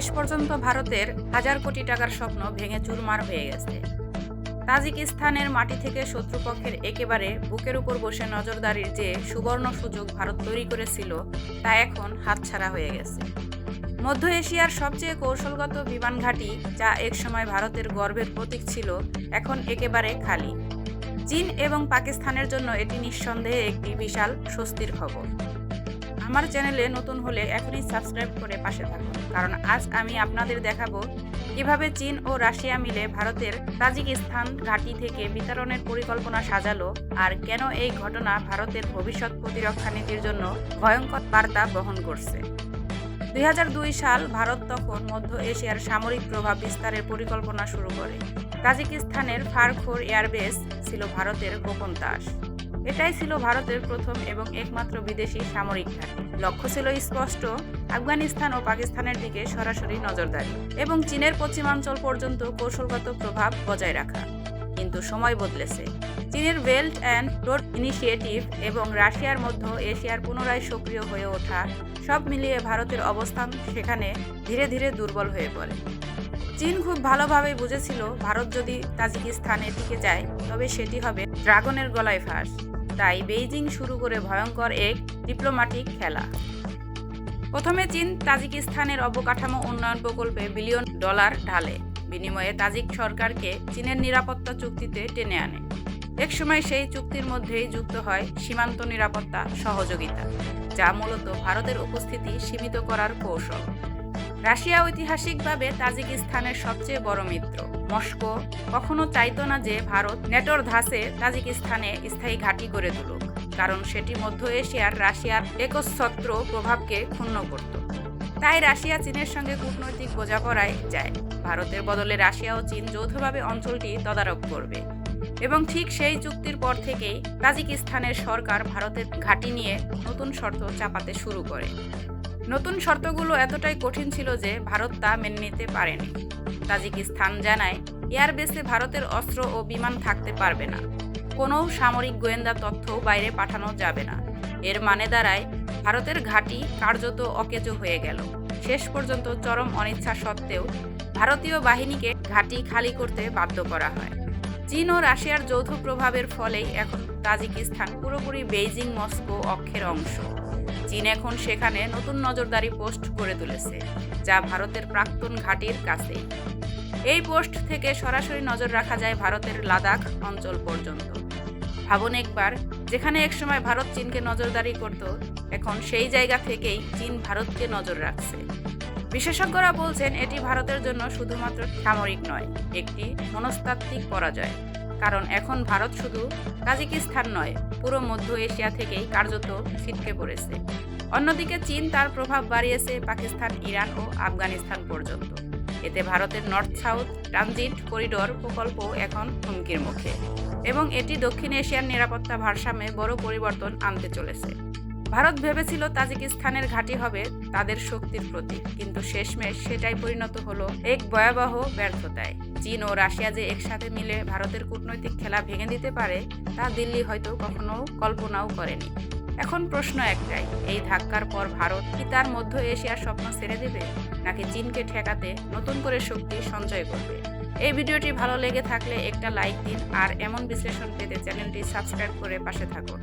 শেষ পর্যন্ত ভারতের হাজার কোটি টাকার স্বপ্ন ভেঙে চুরমার হয়ে গেছে। তাজিকিস্তানের মাটি থেকে শত্রুপক্ষের একেবারে বুকের উপর বসে নজরদারির যে সুবর্ণ সুযোগ ভারত তৈরি করেছিল, তা এখন হাতছাড়া হয়ে গেছে। মধ্য এশিয়ার সবচেয়ে কৌশলগত বিমান ঘাঁটি, যা একসময় ভারতের গর্বের প্রতীক ছিল, এখন একেবারে খালি। চীন এবং পাকিস্তানের জন্য এটি নিঃসন্দেহে একটি বিশাল স্বস্তির খবর। আমার চ্যানেলে নতুন হলে এখনই সাবস্ক্রাইব করে পাশে থাকুন। কারণ আজ আমি আপনাদের দেখাবো কীভাবে চীন ও রাশিয়া মিলে ভারতের তাজিকিস্তান ঘাঁটি থেকে বিতরণের পরিকল্পনা সাজালো আর কেন এই ঘটনা ভারতের ভবিষ্যৎ প্রতিরক্ষা নীতির জন্য ভয়ঙ্কর বার্তা বহন করছে। দুই হাজার দুই সাল ভারত তখন মধ্য এশিয়ার সামরিক প্রভাব বিস্তারের পরিকল্পনা শুরু করে। তাজিকিস্তানের ফারখোর এয়ারবেস ছিল ভারতের গোপন তাস। এটাই ছিল ভারতের প্রথম এবং একমাত্র বিদেশি সামরিক ঘাঁটি। লক্ষ্য ছিল স্পষ্ট, আফগানিস্তান ও পাকিস্তানের দিকে সরাসরি নজরদারি এবং চীনের পশ্চিমাঞ্চল পর্যন্ত কৌশলগত প্রভাব বজায় রাখা। কিন্তু সময় বদলেছে। চীনের বেল্ট অ্যান্ড রোড ইনিশিয়েটিভ এবং রাশিয়ার মধ্য এশিয়ার পুনরায় সক্রিয় হয়ে ওঠা সব মিলিয়ে ভারতের অবস্থান সেখানে ধীরে ধীরে দুর্বল হয়ে পড়ে। চীন খুব ভালোভাবে বুঝেছিল, ভারত যদি তাজিকিস্তানে টিকে যায়, তবে সেটি হবে ড্রাগনের গলায় ফাঁস। তাই বেইজিং শুরু করে ভয়ঙ্কর এক ডিপ্লোম্যাটিক খেলা। প্রথমে চীন তাজিকিস্তানের অবকাঠামো উন্নয়ন প্রকল্পে বিলিয়ন ডলার ঢালে। বিনিময়ে তাজিক সরকারকে চীনের নিরাপত্তা চুক্তিতে টেনে আনে। একসময় সেই চুক্তির মধ্যেই যুক্ত হয় সীমান্ত নিরাপত্তা সহযোগিতা, যা মূলত ভারতের উপস্থিতি সীমিত করার কৌশল। রাশিয়া ঐতিহাসিকভাবে তাজিকিস্তানের সবচেয়ে বড় মিত্র। মস্কো কখনো চাইত না যে ভারত নেটোর ধাসে তাজিকিস্তানে স্থায়ী ঘাঁটি গড়ে তুলুক, কারণ সেটি মধ্য এশিয়ার রাশিয়ার একচ্ছত্র প্রভাবকে ক্ষুণ্ণ করত। তাই রাশিয়া চীনের সঙ্গে কূটনৈতিক বোঝাপড়ায় যায়। ভারতের বদলে রাশিয়া ও চীন যৌথভাবে অঞ্চলটি তদারক করবে এবং ঠিক সেই চুক্তির পর থেকেই তাজিকিস্তানের সরকার ভারতের ঘাঁটি নিয়ে নতুন শর্ত চাপাতে শুরু করে। নতুন শর্তগুলো এতটাই কঠিন ছিল যে ভারত তা মেনে নিতে পারেনি। তাজিকিস্তান জানায়, এয়ারবেসে ভারতের অস্ত্র ও বিমান থাকতে পারবে না। কোনো সামরিক গোয়েন্দা তথ্য বাইরে পাঠানো যাবে না। এর মানে দাঁড়ায়, ভারতের ঘাঁটি কার্যত অকেজো হয়ে গেল। শেষ পর্যন্ত চরম অনিচ্ছা সত্ত্বেও ভারতীয় বাহিনীকে ঘাঁটি খালি করতে বাধ্য করা হয়। চীন ও রাশিয়ার যৌথ প্রভাবের ফলেই এখন তাজিকিস্তান পুরোপুরি বেইজিং, মস্কো অক্ষের অংশ। চীন এখন সেখানে নতুন নজরদারি পোস্ট করে তুলেছে, যা ভারতের প্রাক্তন ঘাঁটির কাছেই এই পোস্ট থেকে সরাসরি নজর রাখা যায় ভারতের লাদাখ অঞ্চল পর্যন্ত। ভাবুন একবার, যেখানে একসময় ভারত চীনকে নজরদারি করত, এখন সেই জায়গা থেকেই চীন ভারতকে নজর রাখছে। বিশেষজ্ঞরা বলছেন এটি ভারতের জন্য শুধুমাত্র সামরিক নয়, একটি মনস্তাত্ত্বিক পরাজয়। কারণ এখন ভারত শুধু কাজিকিস্তান নয়, পুরো মধ্য এশিয়া থেকেই কার্যত ছিটকে পড়েছে। অন্যদিকে চীন তার প্রভাব বাড়িয়েছে পাকিস্তান, ইরান ও আফগানিস্তান পর্যন্ত। এতে ভারতের নর্থ সাউথ ট্রানজিট করিডোর প্রকল্প এখন হুমকির মুখে। এবং এটি দক্ষিণ এশিয়ার নিরাপত্তা ভারসাম্যে বড় পরিবর্তন আনতে চলেছে। ভারত ভেবেছিল তাজিকিস্তানের ঘাঁটি হবে তাদের শক্তির প্রতীক, কিন্তু শেষমেশ সেটাই পরিণত হলো এক ভয়াবহ ব্যর্থতায়। চীন ও রাশিয়া যে একসাথে মিলে ভারতের কূটনৈতিক খেলা ভেঙে দিতে পারে, তা দিল্লি হয়তো কখনো কল্পনাও করেনি। এখন প্রশ্ন একটাই, এই ধাক্কার পর ভারত কি তার মধ্য এশিয়ার স্বপ্ন ছেড়ে দেবে, নাকি চীনকে ঠেকাতে নতুন করে শক্তি সঞ্চয় করবে? এই ভিডিওটি ভালো লেগে থাকলে একটা লাইক দিন, আর এমন বিশ্লেষণ পেতে চ্যানেলটি সাবস্ক্রাইব করে পাশে থাকুন।